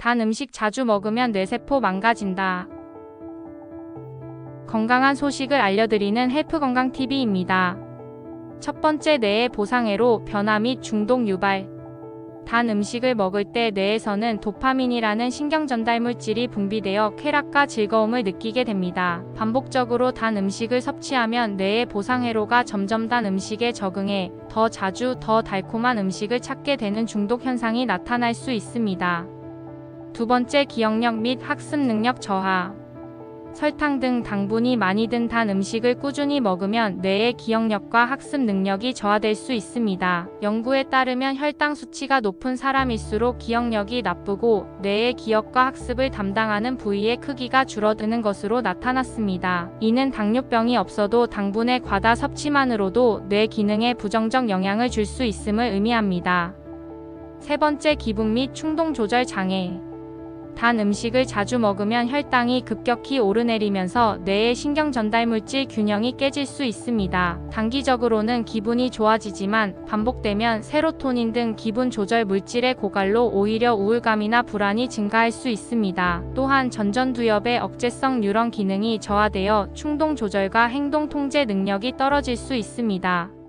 단 음식 자주 먹으면 뇌세포 망가진다. 건강한 소식을 알려드리는 헬프 건강 TV입니다. 첫 번째 뇌의 보상회로 변화 및 중독 유발. 단 음식을 먹을 때 뇌에서는 도파민이라는 신경 전달 물질이 분비되어 쾌락과 즐거움을 느끼게 됩니다. 반복적으로 단 음식을 섭취하면 뇌의 보상회로가 점점 단 음식에 적응해 더 자주 더 달콤한 음식을 찾게 되는 중독 현상이 나타날 수 있습니다. 두 번째 기억력 및 학습 능력 저하. 설탕 등 당분이 많이 든 단 음식을 꾸준히 먹으면 뇌의 기억력과 학습 능력이 저하될 수 있습니다. 연구에 따르면 혈당 수치가 높은 사람일수록 기억력이 나쁘고 뇌의 기억과 학습을 담당하는 부위의 크기가 줄어드는 것으로 나타났습니다. 이는 당뇨병이 없어도 당분의 과다 섭취만으로도 뇌 기능에 부정적 영향을 줄 수 있음을 의미합니다. 세 번째 기분 및 충동 조절 장애. 단 음식을 자주 먹으면 혈당이 급격히 오르내리면서 뇌의 신경 전달 물질 균형이 깨질 수 있습니다. 단기적으로는 기분이 좋아지지만 반복되면 세로토닌 등 기분 조절 물질의 고갈로 오히려 우울감이나 불안이 증가할 수 있습니다. 또한 전전두엽의 억제성 뉴런 기능이 저하되어 충동 조절과 행동 통제 능력이 떨어질 수 있습니다.